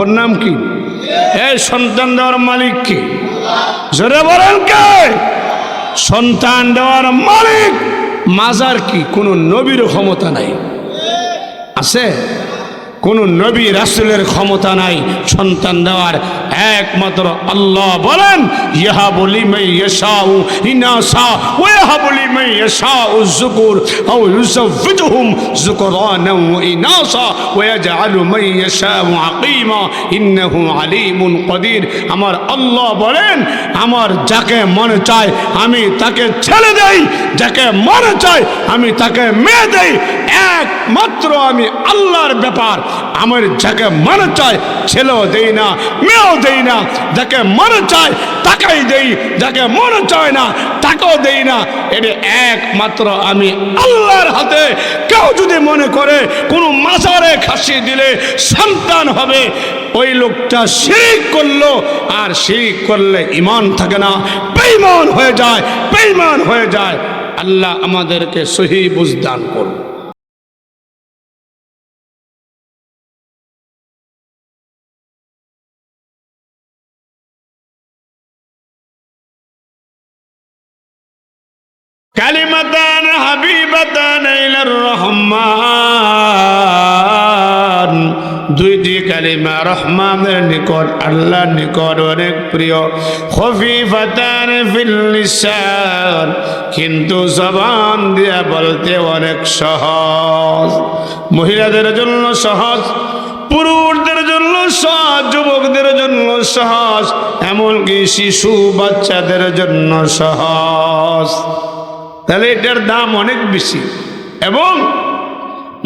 অপর নাম কি? এই সন্তান দেওয়ার মালিক কি? জোরে বলেন কে? সন্তান দেওয়ার মালিক মাজার কি? কোনো নবীর ক্ষমতা নাই। আছে? কোন নবী রাসুলের ক্ষমতা নাই সন্তান দেওয়ার একমাত্র আল্লাহ বলেন ইহা বলি মাই ইয়াশাউ ইনাসা ওয়া ইহা বলি মাই ইয়াশাউ যুকুর আও ইউসাফিতুহুম যুকরানা ওয়া ইনাসা ওয়া ইয়াজআলু মাই ইয়াশাউ আকিমা ইন্নাহু আলিমুন কদির। আমার আল্লাহ বলেন, আমার যাকে মনে চায় আমি তাকে ছেড়ে দেই, যাকে মনে চায় আমি তাকে মেয়ে দেই। একমাত্র আমি আল্লাহর ব্যাপার। আমার যাকে মনে চায়, ছেলেও দেই না, মেয়েও দেই না। যাকে মনে চায়, তাকেই দেই। যাকে মনে চায় না, তাকেও দেই না। এটা একমাত্র আমি আল্লাহর হাতে। কেউ যদি মনে করে কোনো মাজারে খাসি দিলে সন্তান হবে, ওই লোকটা শিরিক করল, আর শিরিক করলে ইমান থাকে না। বেইমান হয়ে যায় বেইমান হয়ে যায়। আল্লাহ আমাদেরকে সহি বুঝদান করুন হাবিবাতান ইলার রহমান। দুইটি কালিমা রহমানের নিকট, আল্লাহর নিকট অনেক প্রিয়। খফিফাতান ফিল লিসান, কিন্তু জবান দিয়া বলতে অনেক সহজ। মহিলাদের জন্য সহজ, পুরুষদের জন্য সহজ, যুবকদের জন্য সহজ, এমনকি শিশু বাচ্চাদের জন্য সহজ। তাহলে এটার দাম অনেক বেশি। এবং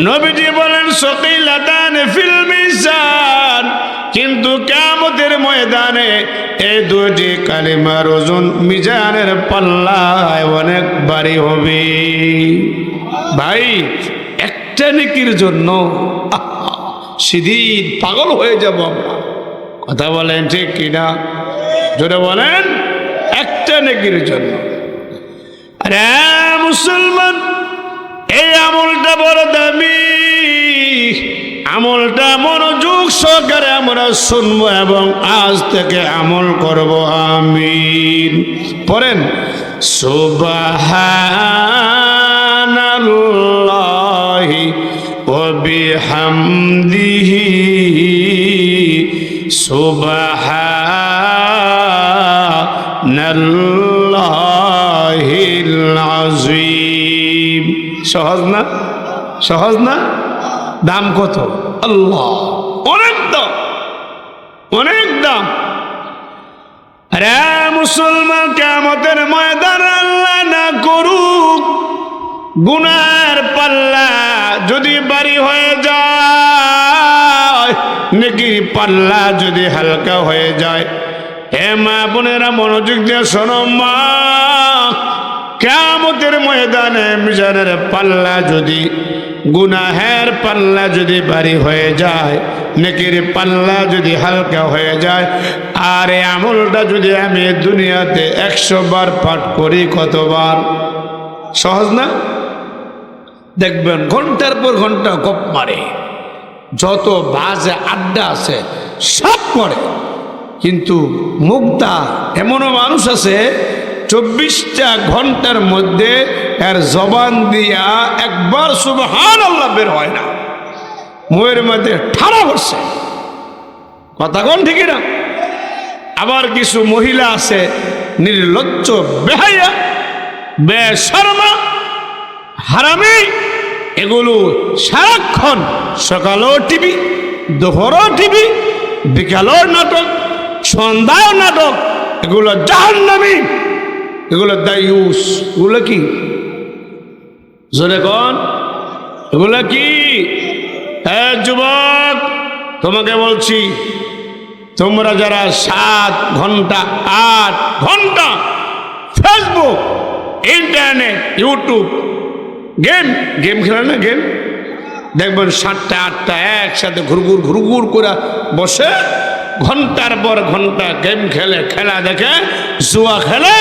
নবীজি বলেন সকিলাদান ফিল মিজান। কিন্তু কামতের ময়দানে এই দুটি কালিমার ওজন মিজানের পাল্লায় অনেক বাড়ি হবে। ভাই, একটা নেকির জন্য সেদিন পাগল হয়ে যাব কথা বলেন ঠিক কিনা? জোরে বলেন, একটা নেকির জন্য। আরে মুসলমান, এই আমলটা বড় দামি। আমলটা মনোযোগ সহকারে আমরা শুনব এবং আজ থেকে আমল করব, আমিন। পড়েন, সুবহানাল্লাহি ওয়া বিহামদিহি সুবহানাল্লাহিল সহজ না? সহজ না? দাম কত? আল্লাহ। অনেক দাম। অনেক দাম। রে মুসলমান কেমতের ময়দান আল্লাহ না করুক, গুনার পাল্লা যদি বাড়ি হয়ে যায়, নাকি পাল্লা যদি হালকা হয়ে যায়। হে মা বোনেরা মনোযোগ দিয়ে শোনো মা। কেমতের ময়দানে মিজানের পাল্লা যদি, গুনাহের পাল্লা যদি বাড়ি হয়ে যায়, নেকির পাল্লা যদি হালকা হয়ে যায়, আর এই আমলটা যদি আমি দুনিয়াতে একশো বার পাঠ করি কতবার? সহজ না? দেখবেন ঘণ্টার পর ঘণ্টা গপ মারে, যত বাজে আড্ডা আছে সব করে কিন্তু মুগ্ধা এমনও মানুষ আছে চব্বিশটা ঘণ্টার মধ্যে এর জবান দিয়া একবার সুবহান আল্লাহ বের হয় না। মুয়ের মধ্যে ঠাড়া বসে কথা কোন ঠিকই না? আবার কিছু মহিলা আছে, নির্লজ্জ বেহাইয়া বেশর্মা, হারামি, এগুলো সারাক্ষণ সকালও টিভি, দুপুরও টিভি, বিকালও নাটক, সন্ধ্যাও নাটক, এগুলো জাহান্নামী। এগুলো দায়ুস এগুলো কি? জোরে এগুলো কি? হ্যাঁ যুবক, তোমাকে বলছি, তোমরা যারা সাত ঘণ্টা, আট ঘণ্টা Facebook, internet, YouTube, game game খেলে না গেম? দেখবেন সাতটা, আটটা একসাথে ঘুরঘুর ঘুরঘুর করে বসে ঘণ্টার পর ঘণ্টা গেম খেলে, খেলা দেখে, জুয়া খেলে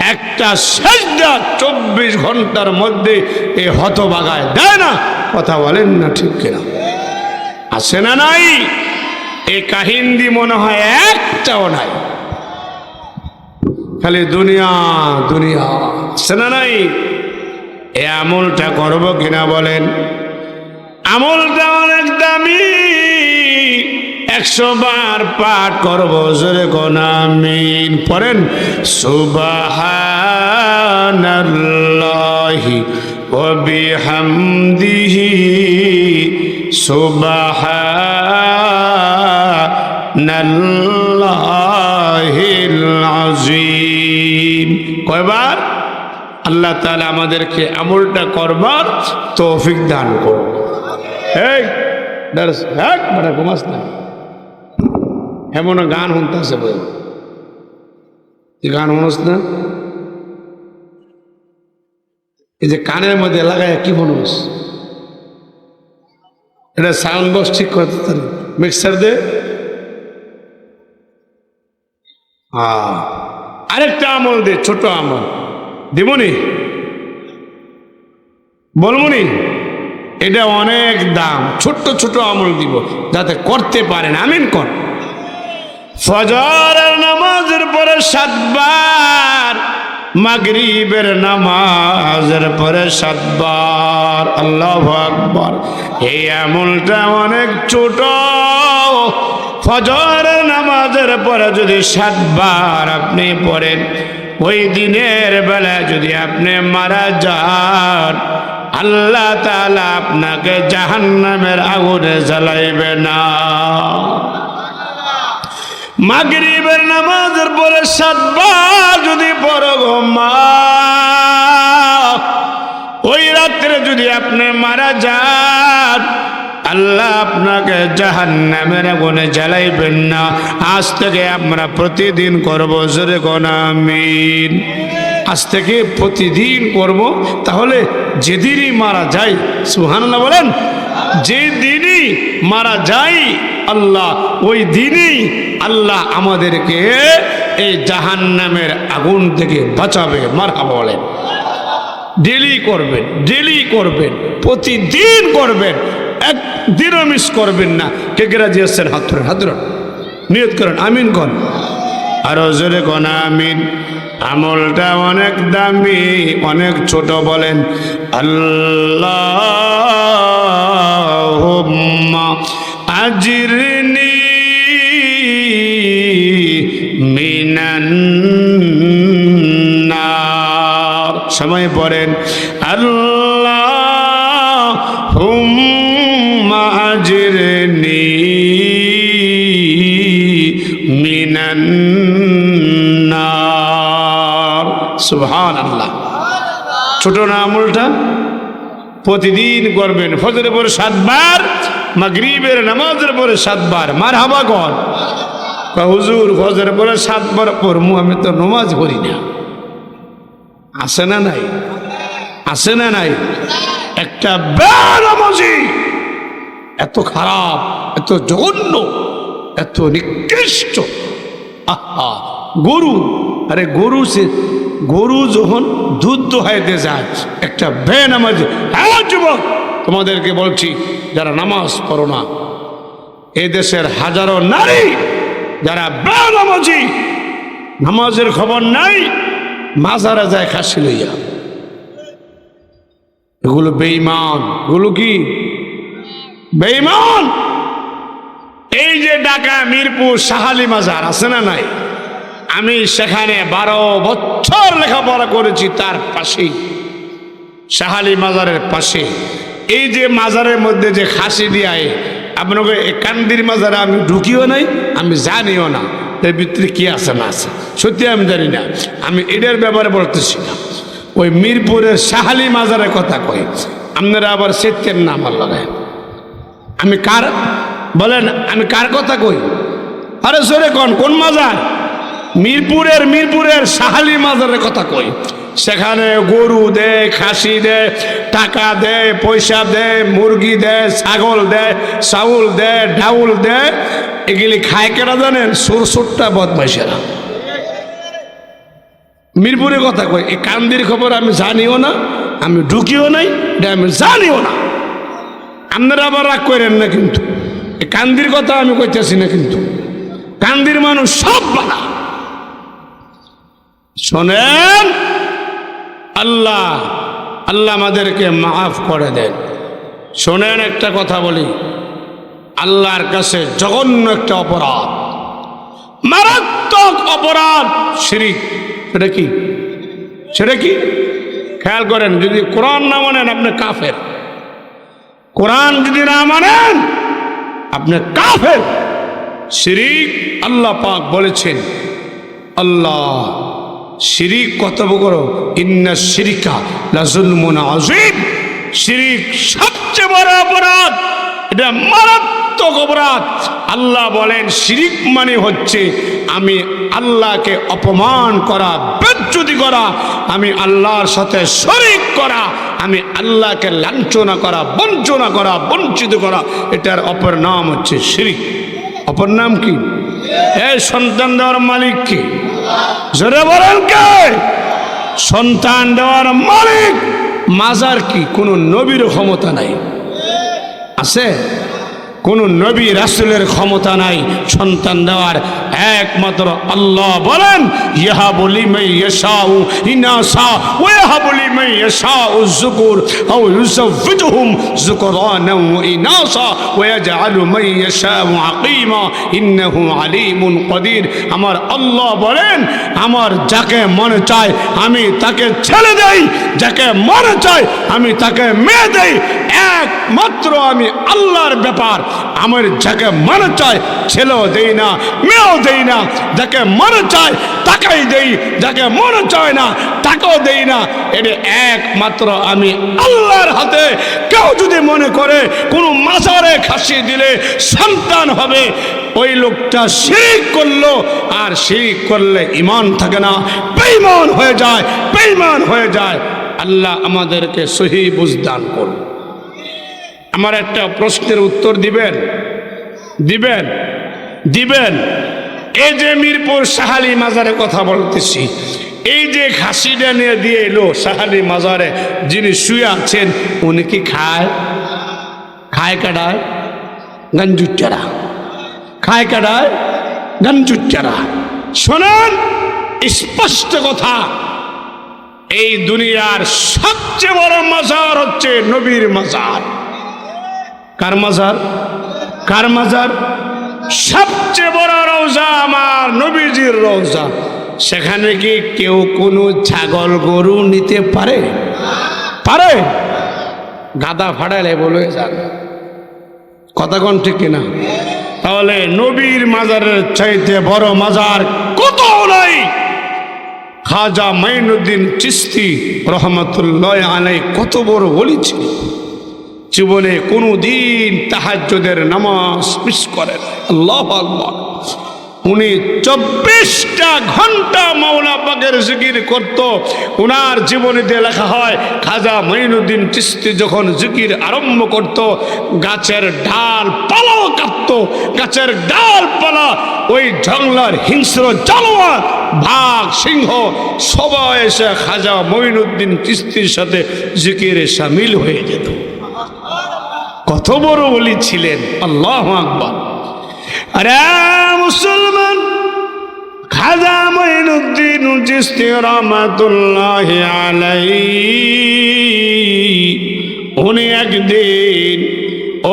একটা শেষটা চব্বিশ ঘণ্টার মধ্যে এই হতবাগায় দেয় না। কথা বলেন না ঠিক কিনা? আছে না নাই? এই কাহিন্দি মনে হয় একটাও নাই। খালি দুনিয়া দুনিয়া। আছে না নাই? এ আমলটা করব কিনা বলেন? আমলটা অনেক দামি। একশো বার পাঠ করব, জোরে কোনামিন পড়েন, সুবাহানাল্লাহি ওয়া বিহামদিহি, সুবহানাল্লাহিল আযীম। কয়বার? আল্লাহ তাআলা আমাদেরকে আমলটা করবার তৌফিক দান করুন। এই দাঁড়াস হ্যাঁ ঘুমাস না। এমন গান শুনতেছে বই। তুই গান শুনস না? এই যে কানের মধ্যে লাগায় কি মানুষ এটা সাউন্ড বক্স ঠিক করতে মিক্সার দে। আরেকটা আমল দে, ছোট আমল। দেবনি বলবনি এটা অনেক দাম। ছোট্ট ছোট আমল দিব, যাতে করতে পারেন। আমিন কর। ফজরের নামাজের পরে সাতবার, মাগরিবের নামাজের পরে সাতবার। আল্লাহ আকবর। এই আমলটা অনেক ছোট। ফজরের নামাজের পরে যদি সাতবার আপনি পড়েন, ওই দিনের বেলায় যদি আপনি মারা যান, আল্লাহ তালা আপনাকে জাহান্নামের আগুনে জ্বালাইবে না। মাগরিবের নামাজের পরে সাতবার যদি পড়ো গো মা, ওই রাত্রে যদি আপনি মারা যান, আল্লাহ আপনাকে জাহান নামের আগুনে জ্বালাইবেন না। আজ থেকে আমরা প্রতিদিন করব, জোরে আমিন। আজ থেকে প্রতিদিন করব, তাহলে যেদিনই মারা যায় সুহানাল্লাহ বলেন যে দিনই মারা যায় আল্লাহ ওই দিনই আল্লাহ আমাদেরকে এই জাহান নামের আগুন থেকে বাঁচাবে মারা বলেন। ডেলি করবেন ডেলি করবেন, প্রতিদিন করবেন, একদিনও মিস করবেন না। কে কে রাজি আসছেন হাত ধরেন হাত ধরেন। নিয়ত করেন, আমিন কন। আরও জোরে কন, আমিন। আমলটা অনেক দামি, অনেক ছোট বলেন। আল্লাহ আজিরনি মিনান্নার সময় পড়েন। আল্লাহ হুম্মা আজিরনি মিনান্নার সুবহান আল্লাহ ছোট না আমলটা? প্রতিদিন করবেন। ফজরের পরে সাতবার মা মাগরিবের নামাজের পরে সাতবার। মার হাবা কর হুজুর, ফজরের পরে সাতবার পড়মু আমি তো নমাজ পড়ি না। আছে না নাই? আছে না নাই? একটা বেনামাজি এত খারাপ, এত জঘন্য, এত নিকৃষ্ট। আহা, গরু। আরে গরু সে গরু যখন দুধ দোহাইতে যায় একটা বেনামাজি হ্যাঁ যুবক, তোমাদেরকে বলছি, যারা নামাজ পড়ো না এই দেশের হাজারো নারী যারা বেনামাজি নামাজের খবর নাই, মাজারা যায় খাসি লইয়া। এগুলো বেইমান এগুলো কি? বেইমান এই যে ঢাকা, মিরপুর সাহালি মাজার আছে না নাই? আমি সেখানে বারো বছর লেখাপড়া করেছি তার পাশেই সাহালি মাজারের পাশে। এই যে মাজারের মধ্যে যে খাসি দিয়ে আপনাকে কান্দির মাজারে আমি ঢুকিও নাই, আমি জানিও না এর ভিতরে কি আছে না আছে। সত্যি আমি জানি না, আমি এটার ব্যাপারে বলতেছি না ওই মিরপুরের সাহালি মাজারের কথা কই আপনারা আবার সেতের নাম লাগায় আমি কার, বলেন, আমি কার কথা কই? আরে সরে কোন কোন মাজার? মিরপুরের মিরপুরের সাহালি মাজারের কথা কই। সেখানে গরু দেয় খাসি দেয় টাকা দেয় পয়সা দেয় মুরগি দেয় ছাগল দেয় চাউল দেয় ডাউল দেয় এগুলি খায় কেনা জানেন? সুর সুরটা বদমাইশেরা। মিরপুরের কথা কই এই কান্দির খবর আমি জানিও না, আমি ঢুকিও নাই, এটা আমি জানিও না। আপনারা আবার রাগ করেন না কিন্তু কান্দির কথা আমি কইতেছি না কিন্তু। কান্দির মানুষ সব বালা। শোনেন। আল্লাহ আল্লাহ আমাদেরকে মাফ করে দেন। শোনেন একটা কথা বলি। আল্লাহর কাছে জঘন্য একটা অপরাধ। মারাত্মক অপরাধ শিরিক। সেটা কি? সেটা কি? খেয়াল করেন, যদি কোরআন না মানেন, আপনি কাফের। কোরআন যদি না মানেন, আপনি কাফের। শিরিক আল্লাহ পাক বলেছেন। আল্লাহ শিরিক কত বড়? ইন্না শিরিকা লাজুলমুন আজিম শিরিক সবচেয়ে বড় অপরাধ। এটা মারাত্মক অপরাধ। আল্লাহ বলেন, শিরিক মানে হচ্ছে আমি আল্লাহকে অপমান করা, বেজ্জুতি করা, আমি আল্লাহর সাথে শরিক করা, আমি আল্লাহকে লাঞ্ছনা করা, বঞ্চনা করা, বঞ্চিত করা, এটার অপর নাম হচ্ছে শিরিক। অপর নাম কি? এই সন্তান দেওয়ার মালিক কি? জোরে বলেন কে? সন্তান দেওয়ার মালিক মাজার কি? কোনো নবীর ক্ষমতা নাই। আছে? কোন নবী রাসুলের ক্ষমতা নাই। সন্তান দেওয়ার একমাত্র আল্লাহ বলেন ইহা বলি মাই ইয়াশাউ ইনাসা ওয়া ইহা বলি মাই ইয়াশাউ যুকুর আও ইউসাফিতুহুম যুকরানা ওয়া ইনাসা ওয়া ইয়াজআলু মাই ইয়াশাউ আকিমা ইন্নাহু আলিমুন কদির। আমার আল্লাহ বলেন, আমার যাকে মনে চায়, আমি তাকে ছেড়ে দেই। যাকে মনে চায়, আমি তাকে মেয়ে দেই। একমাত্র আমি আল্লাহর ব্যাপার। আমার যাকে মনে চায় ছেলেও দেই না মেয়েও দেই না। যাকে মনে চায় তাকাই দেই। যাকে মনে চায় না তাকেও দেই না। এটা একমাত্র আমি আল্লাহর হাতে। কেউ যদি মনে করে কোনো মাজারে খাসিয়ে দিলে সন্তান হবে, ওই লোকটা শিরিক করল আর শিরিক করলে ইমান থাকে না। বেইমান হয়ে যায় বেইমান হয়ে যায়। আল্লাহ আমাদেরকে সহি বুঝদান করুন। আমার একটা প্রশ্নের উত্তর দিবেন? দিবেন? দিবেন? এই যে মিরপুর সাহালি মাজারে কথা বলতেছি, এই যে খাসিটা নিয়ে দিয়ে এলো সাহালি মাজারে, যিনি শুয়ে আছেন, উনি কি খায়? খায় কাটায় গঞ্জুচ্চারা। খায় কাটায় গঞ্জুচ্চারা। শোনেন, স্পষ্ট কথা, এই দুনিয়ার সবচেয়ে বড় মাজার হচ্ছে নবীর মাজার। কার মাজার? কার মাজার? সবচেয়ে বড় রওজা আমার নবীজির রওজা। সেখানে কি কেউ কোনো ছাগল গরু নিতে পারে? পারে। গাদা ফাড়ালে বলে যান। কথা কোন ঠিক কিনা তাহলে নবীর মাজারের চাইতে বড় মাজার কত নাই? খাজা মাইনুদ্দিন চিস্তি রহমতুল্লাহ আলাই কত বড় বলেছিল জীবনে কোনো দিন তাহাজ্যদের নামাজ মিস করেন আল্লাহ উনি চব্বিশটা ঘণ্টা মাওলা পাকের জিকির করত। ওনার জীবনীতে লেখা হয়, খাজা মঈনুদ্দিন চিস্তি যখন জিকির আরম্ভ করত, গাছের ডাল পালাও কাঁপত, গাছের ডাল পালা, ওই জঙ্গলার হিংস্র জানোয়ার, বাঘ, সিংহ, সবাই এসে খাজা মঈনুদ্দিন চিস্তির সাথে জিকিরে সামিল হয়ে যেত। কত বড় বলি ছিলেন। আল্লাহ আকবর। আরে মুসলমান, খাজা মঈনুদ্দিন চিস্তি রহমাতুল্লাহ আলাই উনি একদিন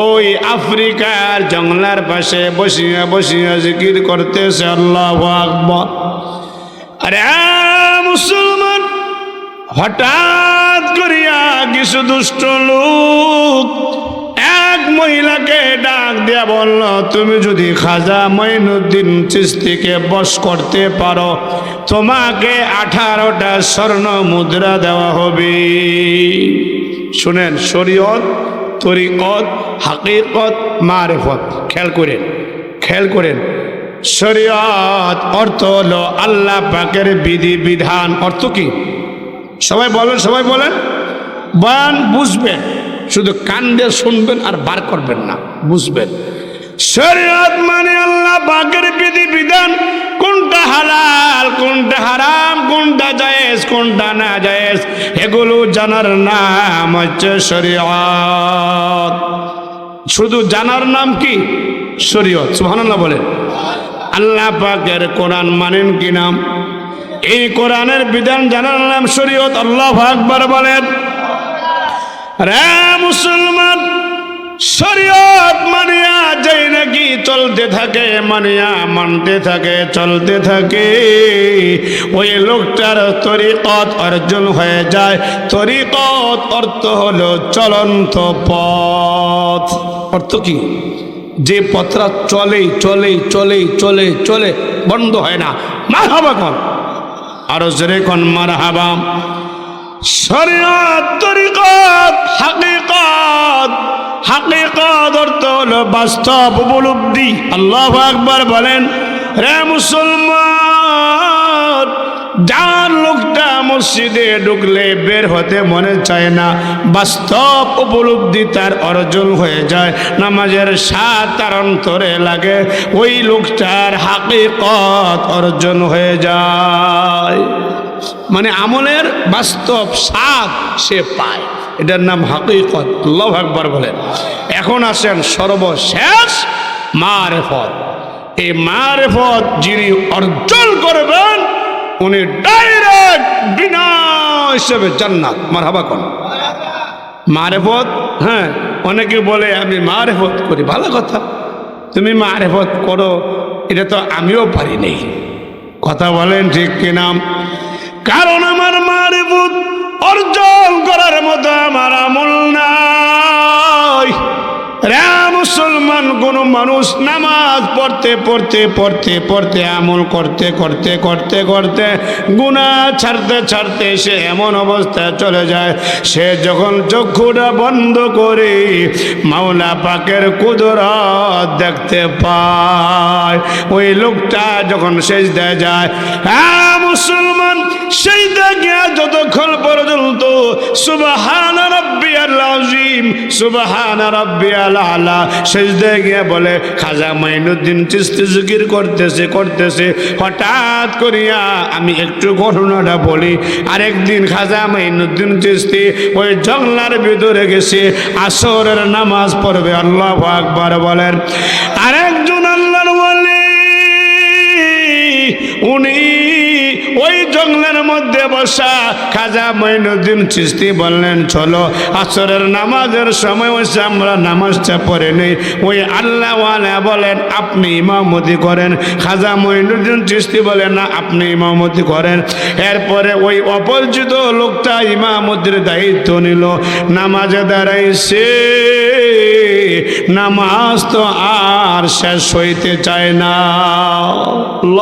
ওই আফ্রিকার জঙ্গলার পাশে বসিয়া বসিয়া জিকির করতেছে, আল্লাহ আকবর। আরে মুসলমান, হঠাৎ করিয়া কিছু দুষ্ট লোক এক মহিলাকে ডাক দিয়া বলল, তুমি যদি খাজা মঈনুদ্দিন চিস্তিকে বশ করতে পারো, তোমাকে আঠারোটা স্বর্ণ মুদ্রা দেওয়া হবে। শুনেন, শরীয়ত, তরিকত, হাকিকত, মারেফত। খেয়াল করেন খেয়াল করেন। শরীয়ত অর্থ হলো আল্লাহ পাকের বিধি, বিধান। অর্থ কি? সবাই বলেন সবাই বলেন। বয়ান বুঝবেন। শুধু কান দিয়ে শুনবেন আর বার করবেন না, বুঝবেন। শরীয়ত মানে আল্লাহ পাকের বিধি বিধান, কোনটা হালাল, কোনটা হারাম, কোনটা জায়েজ, কোনটা না জায়েজ, এগুলো জানার নাম হচ্ছে শরীয়ত। শুধু জানার নাম কি? শরীয়ত, সুবহানাল্লাহ বলেন। আল্লাহ পাকের কোরআন মানেন কি নাম? এই কোরআনের বিধান জানার নাম শরীয়ত, আল্লাহ আকবার বলেন। রে মুসলমান, শরীয়ত মানিয়া যাই নাকি চলতে থাকে, মানিয়া মানতে থাকে, চলতে থাকে। ওই লোকটার তরিকত অর্জন হয়ে যায়। তরিকত অর্থ হলো চলন্ত পথ। অর্থ কি? যে পথটা চলে চলে চলে চলে চলে, বন্ধ হয় না। মার হাবা কন আরও জোরে কন মার হাবা শরীয়ত তরিকত, হাকিকত হাকিকত অর্থ বাস্তব উপলব্ধি। আল্লাহ আকবার বলেন, রে মুসলমান, যার লোকটা মসজিদে ঢুকলে বের হতে মনে চায় না, বাস্তব উপলব্ধি তার অর্জন হয়ে যায়, নামাজের স্বাদ তার অন্তরে লাগে, ওই লোকটার হাকিকত অর্জন হয়ে যায়। মানে আমলের বাস্তব স্বাদ সে পায়। এটার নাম হাকিকত। আল্লাহ আকবার বলেন এখন আসেন সর্বশেষ মারেফত। এই মারেফত যিনি অর্জন করবেন, উনি ডাইরেক্ট বিনা হিসেবে জান্নাত। মার হাবা কোন? মারেফত? হ্যাঁ অনেকে বলে, আমি মারেফত করি। ভালো কথা। তুমি মারেফত করো, এটা তো আমিও পারি নেই। কথা বলেন ঠিক কিনা? কারণ আমার মারিবুত অর্জন করার মতো আমার আমল নাই। মুসলমান, কোন মানুষ নামাজ পড়তে পড়তে পড়তে পড়তে, আমল করতে করতে করতে করতে গুণা ছাড়তে ছাড়তে সে এমন অবস্থায় চলে যায়। সে যখন চক্ষুটা বন্ধ করে মাওলা পাকের কুদরত দেখতে পায়। ওই লোকটা যখন শেষ দেয় যায় হ্যাঁ মুসলমান সেই দেখে যতক্ষণ পর্যন্ত সুবাহান রব্বি আজিম রব্বি আলা শেষ দেখে বলে, খাজা মাইনুদ্দিন চিস্তি জিকির করতেছে করতেছে। হঠাৎ করিয়া আমি একটু ঘটনাটা বলি। আরেকদিন খাজা মাইনুদ্দিন চিস্তি ওই জংলার ভিতরে গেছে, আসরের নামাজ পড়বে, আল্লাহ আকবার বলেন। আরেকজন আল্লাহর বলে উনি ওই জঙ্গলের মধ্যে বসা খাজা মঈনুদ্দিন চিস্তি বললেন, চলো, আসরের নামাজের সময় হচ্ছে আমরা নামাজটা পড়ে নেই। ওই আল্লাহওয়ালা বলেন, আপনি ইমামতি করেন। খাজা মঈনুদ্দিন চিস্তি বলেন, না, আপনি ইমামতি করেন। এরপরে ওই অপরিচিত লোকটা ইমামতির দায়িত্ব নিল। নামাজে দাঁড়াইছে। নামাজ তো আর শেষ হইতে চায় না।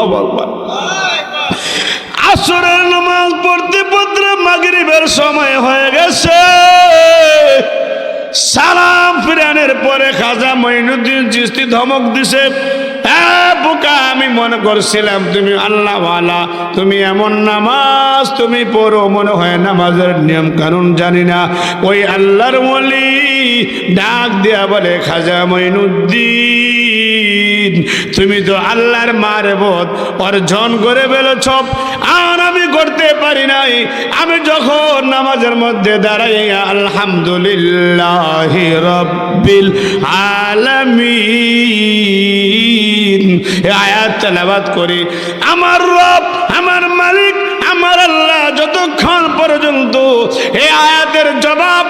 আকবার। আসরের নামাজ পড়তে পড়তে মাগরিবের সময় হয়ে গেছে। সালাম ফিরানের পরে খাজা মঈনুদ্দিন চিস্তি ধমক দিছে বোকা আমি মনে করছিলাম, তুমি আল্লাহ আল্লাহওয়ালা, তুমি এমন নামাজ, তুমি পড়ো, মনে হয় নামাজের নিয়ম কানুন জানি না। ওই আল্লাহর মলি ডাক দেয়া বলে, খাজা মঈনুদ্দিন, তুমি তো আল্লাহর মারবত অর্জন করে ফেলেছ। আর আমি করতে পারি নাই। আমি যখন নামাজের মধ্যে দাঁড়াই আলহামদুলিল্লাহ রব্বিল আলামিন এ আয়াত তেলাবাদ করি। আমার রব আমার মালিক আমার আল্লাহ যতক্ষণ পর্যন্ত এই আয়াতের জবাব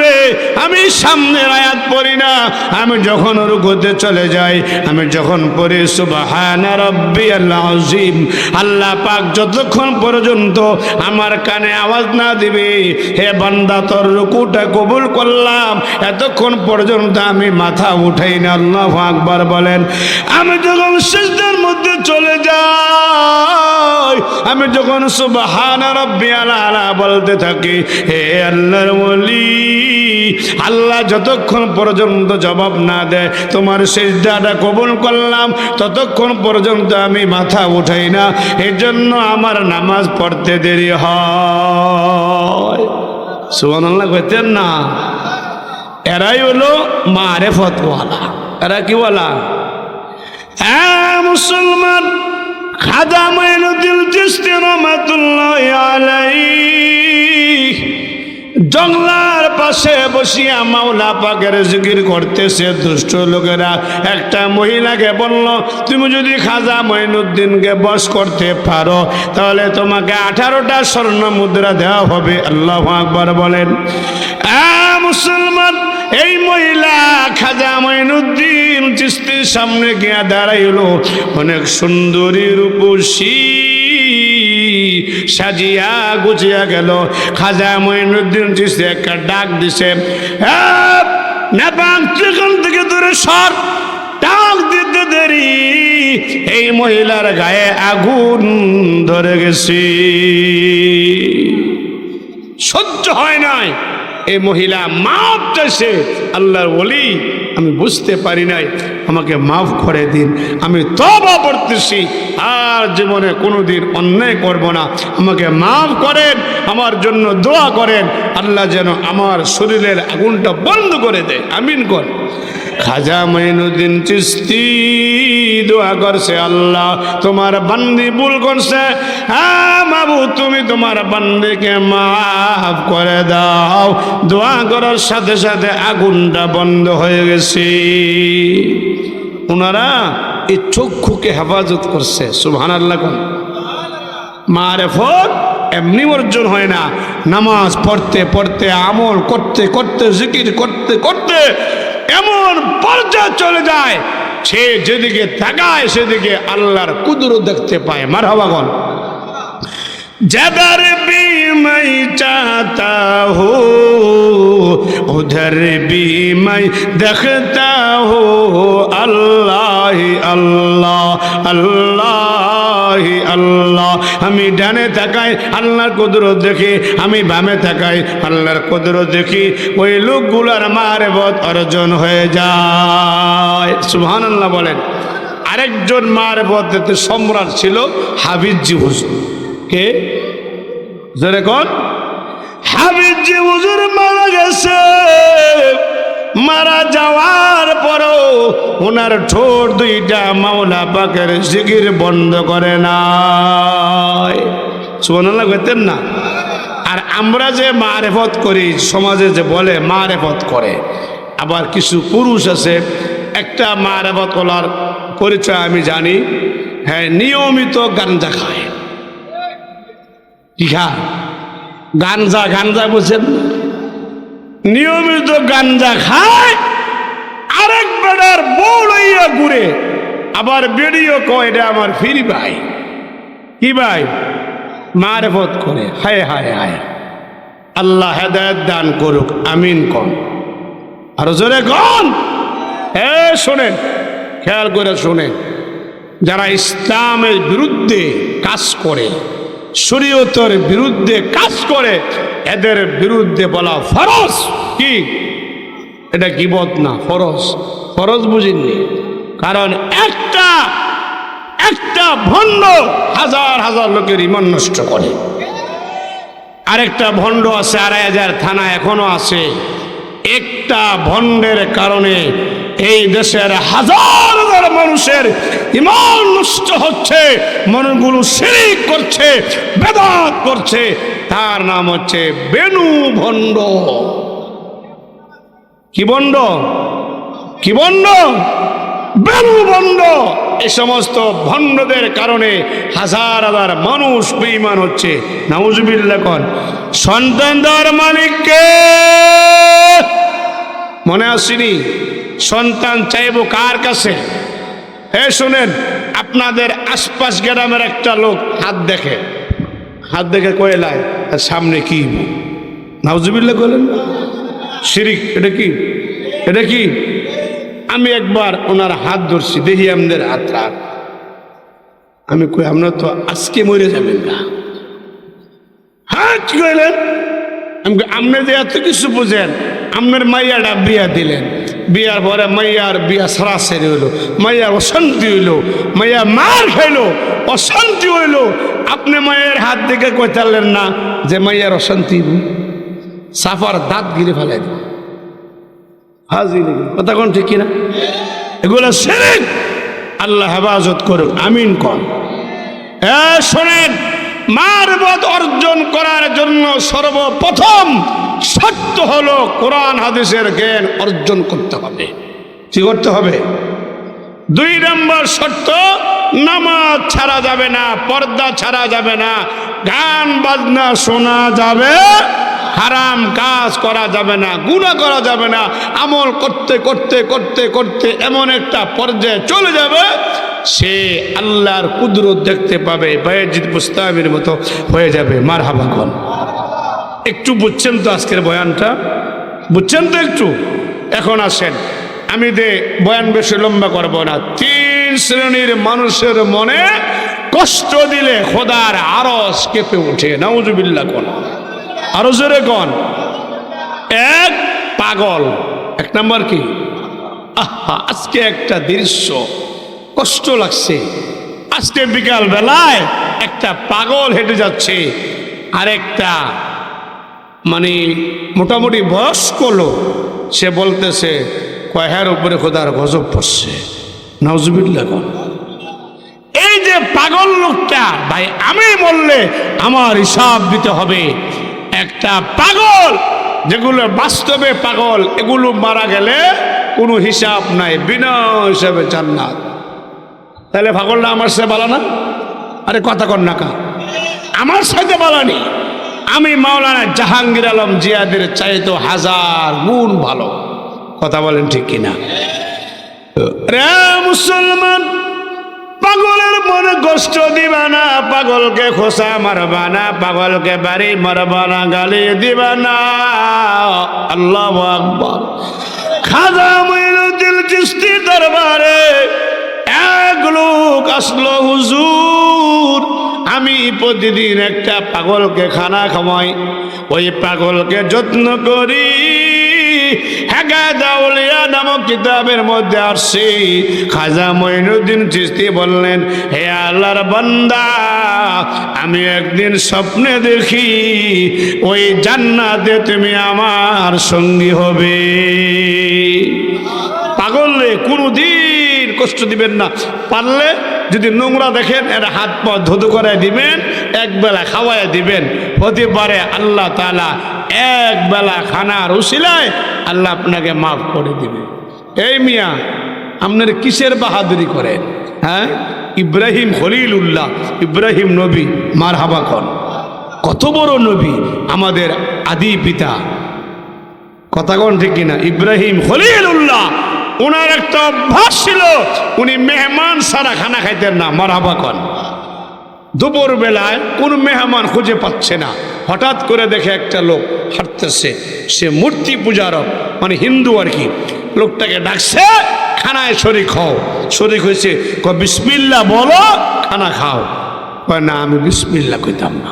দিবে আমি সামনের আয়াত পড়ি না। আমি যখন রুকুতে চলে যাই, আমি যখন পড়ি, সুবাহান রব্বি আল্লাহ আজিম আল্লাহ পাক যতক্ষণ পর্যন্ত আমার কানে আওয়াজ না দিবে, হে বান্দা, তোর রুকুটা কবুল করলাম। এতক্ষণ পর্যন্ত আমি মাথা উঠাই না, আল্লাহ আকবার বলেন। আমি যখন শেষদের মধ্যে চলে যাই, আমি যখন সুবহান রব্বিয়াল আলা বলতে থাকি, হে আল্লাহর ওলি। আল্লাহ যতক্ষণ পর্যন্ত জবাব না দেয়, তোমার সেজদাটা কবুল করলাম, ততক্ষণ পর্যন্ত আমি মাথা উঠাই না। এর জন্য আমার নামাজ পড়তে দেরি হয়। সুবান আল্লাহ কইতেন না। এরাই হলো মারে ফতওয়ালা এরা কি বলা? হ্যাঁ মুসলমান খাজা মাইনুদ্দিন চিস্তি রহমাতুল্লাহ আলাইহি। জংলার পাশে বসিয়া মাওলা পাকের জিকির করতেছে দুষ্ট লোকেরা। একটা মহিলাকে বলল, তুমি যদি খাজা মঈনুদ্দিনকে বস করতে পারো, তাহলে তোমাকে আঠারোটা স্বর্ণ মুদ্রা দেওয়া হবে। আল্লাহ আকবর বলেন। মুসলমান, এই মহিলা খাজা মঈনুদ্দিন চিস্তির সামনে গিয়া দাঁড়াইল। অনেক সুন্দরী রূপসী সাজিয়া গুছিয়া গেল। খাজা মঈনুদ্দিন চিস্তি একটা ডাক দিছে নেপাল থেকে দূরে সর, ডাক দিতে দেরি। এই মহিলার গায়ে আগুন ধরে গেছে। সহ্য হয় নাই। এই মহিলা মাফ চাইছে, আল্লাহর বলি আমি বুঝতে পারি নাই। আমাকে মাফ করে দিন। আমি তবা করতেছি। আর জীবনে কোনো দিন অন্যায় করব না। আমাকে মাফ করেন, আমার জন্য দোয়া করেন। আল্লাহ যেন আমার শরীরের আগুনটা বন্ধ করে দেয়। আমিন কর। খাজা মঈনুদ্দিন চিস্তি দোয়া করছে আল্লাহ, তোমার বান্দি ভুল করছে। হ্যাঁ বাবু তুমি তোমার বান্দিকে মাফ করে দাও। দোয়া করার সাথে সাথে আগুনটা বন্ধ হয়ে গেছে। ওনারা এই চক্ষুকে হেফাজত করছে সুবহান আল্লাহ মারেফত এমনি অর্জন হয় না। নামাজ পড়তে পড়তে, আমল করতে করতে, জিকির করতে করতে এমন পর্যায়ে চলে যায়, সে যেদিকে তাকায় সেদিকে আল্লাহর কুদুরু দেখতে পায়। মার হওয়াগণ যাদার বি মাই চাতা হো, উধর বি মাই দেখতা হো, আল্লাহ আল্লাহ আল্লাহ। ইলাহি আল্লাহ। আমি ডানে থাকাই আল্লাহর কুদরত দেখি। আমি বামে থাকাই আল্লাহর কুদরত দেখি। ওই লোকগুলার মারেবত অর্জন হয়ে যায়। সুহান আল্লাহ বলেন, আরেকজন মারেবত সম্রাট ছিল হাবিজি হুজুর। কে? যেরকম হাবিজি হুজুর মারা গেছে। মারা যাওয়ার পরও ওনার ঠোঁট দুইটা মাওলা পাকের জিকির বন্ধ করে নাই। সুবহানাল্লাহ কইতেন না? আর আমরা যে মারেফত করি, সমাজে যে বলে মারেফত করে, আবার কিছু পুরুষ আছে, একটা মারেফত করার পরিচয় আমি জানি হ্যাঁ নিয়মিত গাঞ্জা খায়। কি খায়? গাঞ্জা গাঞ্জা বুঝছেন? না? নিয়মিত গাঞ্জা খায়, আরেক বেড়ার বউ লইয়া ঘুরে, আবার বেরিয়ে কয়, এটা আমার ফিরি ভাই। কি ভাই? মারেফত করে, হায় হায় হায়। আল্লাহ হেদায়ত দান করুক, আমিন কন। আরও জোরে কন। হে শোনেন, খেয়াল করে শোনেন, যারা ইসলামের বিরুদ্ধে কাজ করে শরীয়তের বিরুদ্ধে কাজ করে, এদের বিরুদ্ধে বলা ফরজ। কি? এটা গিবত না, ফরজ। ফরজ বুঝিনি কারণ একটা একটা ভণ্ড হাজার হাজার লোকের ইমান নষ্ট করে। আরেকটা ভণ্ড আছে, আড়াই হাজার থানা এখনও আছে। একটা ভণ্ডের কারণে এই দেশের হাজার হাজার মানুষের ইমান নষ্ট হচ্ছে, মানুষগুলো শিরিক করছে, বেদাত করছে, তার নাম হচ্ছে বেনু ভণ্ড কি বন্ড? কি বন্ড? বেনু বন্ড। এই সমস্ত ভণ্ডদের কারণে হাজার হাজার মানুষ বেঈমান হচ্ছে। নাউজুবিল্লাহ কন। সন্তান দেওয়ার মালিককে মনে আসেনি? সন্তান চাইব কার কাছে? হে শুনেন, আপনাদের আশপাশ গ্রামের একটা লোক হাত দেখে। হাত দেখে কয়েলায় আর সামনে কি? নাউজুবিল্লাহ বলেন শিরিক, এটা কি? এটা কি? আমি একবার ওনার হাত ধরছি দেখি আমাদের হাত রাখ। আমি কই আপনার তো আজকে মরে যাবেন না। কি কইলেন আমি কই, আপনি যে এত কিছু বুঝেন আপনার মাইয়াটা বিয়া দিলেন। বিয়ার পরে মাইয়ার বিয়া সরাসরি হইল মাইয়ার অশান্তি হইল মাইয়া মার খাইলো অশান্তি হইল। আপনি মায়ের হাত দিকে কইতালেন না যে মাইয়ার অশান্তি। সাফার দাঁত গিরে ফেলাই দিল হাজি নাকি কথা কোন ঠিক কিনা? এগুলো শিরিক আল্লাহ হেফাজত করুক আমিন কন। এ, শোনেন, মারবত অর্জন করার জন্য সর্বপ্রথম সত্য হলো কোরআন, হাদিসের জ্ঞান অর্জন করতে হবে। কি করতে হবে? দুই নম্বর শর্ত, নামাজ ছাড়া যাবে না, পর্দা ছাড়া যাবে না, গান, বাজনা শোনা যাবে হারাম কাজ করা যাবে না গুণা করা যাবে না, আমল করতে করতে করতে করতে এমন একটা পর্যায়ে চলে যাবে, সে আল্লাহর কুদরত দেখতে পাবে বায়াজিদ মুস্তামের মতো হয়ে যাবে। মার হাবাগন একটু বুঝছেন তো আজকের বয়ানটা? বুঝছেন তো একটু? এখন আসেন। আমি দে বয়ান বেশি লম্বা করব না। তিন শ্রেণির মানুষের মনে কষ্ট দিলে খোদার আরস কেঁপে ওঠে নাউজুবিল্লা কোন? আরও জোরে কোন। এক, পাগল। এক নাম্বার কি? আজকে একটা দৃশ্য। কষ্ট লাগছে। আজকে বিকাল বেলায় একটা পাগল হেঁটে যাচ্ছে। আরেকটা মানে মোটামুটি বয়স্ক লোক। সে বলতেছে কয়ের উপরে খোদার গজব পড়ছে? নজবিল্লা এই যে পাগল লোকটা, ভাই, আমি বললে আমার হিসাব দিতে হবে। একটা পাগল, যেগুলো বাস্তবে পাগল, এগুলো মারা গেলে কোনো হিসাব নাই, বিনা হিসাবে জান্নাত। তাহলে পাগলটা আমার সাথে বলা না? আরে কথা কর না কা। আমার সাথে বলানি আমি মাওলানা জাহাঙ্গীর আলম জিয়াদের চাইতো হাজার গুণ ভালো। কথা বলেন ঠিক কিনা? রে মুসলমান পাগলের মনে কষ্ট দিবা না, পাগলকে খোসা মারবা না, পাগলকে বাড়ি মারবা না, গালি দিবা না। আল্লাহ আকবর। খাজা মঈনুদ্দিন চিস্তি দরবারে এক লোক আসলো, হুজুর, আমি প্রতিদিন একটা পাগলকে খানা খাওয়াই। ওই পাগলকে যত্ন করি। নামক কিতাবের মধ্যে খাজা হে আমি একদিন স্বপ্নে দেখি ওই জান্নাতে তুমি আমার সঙ্গী হবে। পাগললে কোনো দিন কষ্ট দিবেন না। পারলে যদি নোংরা দেখেন, এর হাত পা ধুধু করে দিবেন এক বেলা খাওয়াই দিবেন। হতে পারে আল্লাহ তালা এক বেলা খানার উশিলায় আল্লাহ আপনাকে মাফ করে দিবে। এই মিয়া, আপনার কিসের বাহাদুরি করেন? হ্যাঁ? ইব্রাহিম খলিল উল্লাহ ইব্রাহিম নবী মার হাবা কন। কত বড় নবী আমাদের আদি পিতা। কথা কোন ঠিক কিনা? ইব্রাহিম খলিল উল্লাহ ওনার একটা অভ্যাস ছিল, উনি মেহমান সারা খানা খাইতেন না মারাবা কন। দুপুর বেলায় কোন মেহমান খুঁজে পাচ্ছে না। হঠাৎ করে দেখে একটা লোক হাঁটতেছে। সে মূর্তি পূজারক মানে হিন্দু আর কি, লোকটাকে ডাকছে, খানায় শরিক হও। শরিক হয়েছে ক বিসমিল্লা বলো, খানা খাও। কয়, না, আমি বিসমিল্লা কইতাম না।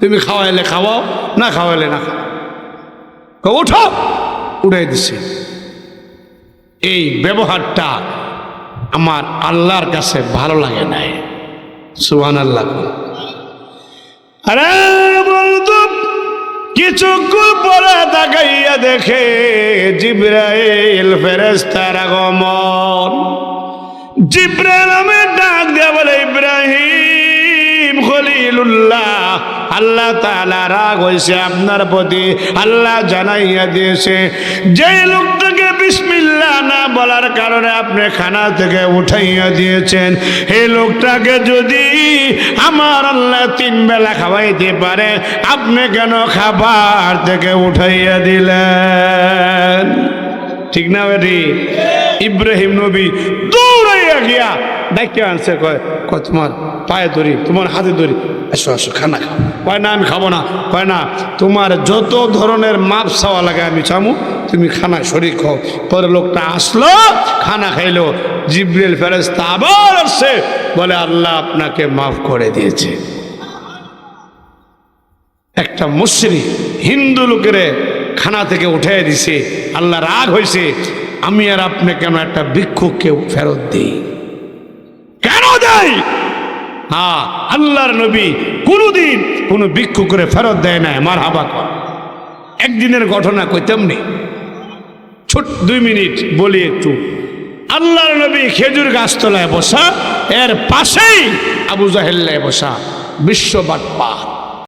তুমি খাওয়াইলে খাওয়াও, না খাওয়াইলে না খাও উঠো উড়াই দিছে। এই ব্যবহারটা আমার আল্লাহর কাছে ভালো লাগে নাই। সুহান আল্লাহ আরে বন্ধু কিছুক্ষণ পরে তাকাইয়া দেখে জিব্রাইল ফেরেস্তার আগমন জিব্রাইল আমি ডাক দেওয়া বলে, ইব্রাহিম খলিলুল্লাহ। আল্লাহ তালা রাগ হয়েছে আপনার প্রতি। আল্লাহ জানাইয়া দিয়েছে যে লোকটাকে বিসমিল্লাহ না বলার কারণে আপনি খানা থেকে উঠাইয়া দিয়েছেন, এই লোকটাকে যদি আমার আল্লাহ তিন বেলা খাওয়াইতে পারে, আপনি কেন খাবার থেকে উঠাইয়া দিলেন? ঠিক না বেটি? ইব্রাহিম নবী দৌড়াইয়া গিয়া ডাকিয়া আনছে, কয় কয়, তোমার পায়ে ধরি তোমার হাতে ধরি আসো আসো খানা খাও। কয়, না, আমি খাব না। কয়, না, তোমার যত ধরনের মাপ চাওয়া লাগে আমি চামু। তুমি খানা শরীর খাও পরে লোকটা আসলো, খানা খাইলো। জিব্রিল ফেরেস্তা আবার আসছে, বলে, আল্লাহ আপনাকে মাফ করে দিয়েছে। একটা মুসরি হিন্দু লোকেরে খানা থেকে উঠে দিছে, আল্লাহ রাগ হয়েছে আমি আর আপনি কেন একটা ভিক্ষুককে ফেরত দিই? দেয় হ্যাঁ আল্লাহর নবী কোনোদিন কোনো ভিক্ষু করে ফেরত দেয় না আমার হাবা কর। একদিনের ঘটনা কই তেমনি। ছোট দুই মিনিট বলি একটু। আল্লাহর নবী খেজুর গাছতলায় বসা, এর পাশেই আবু জাহেল্লায় বসা, বিশ্ব বাটপা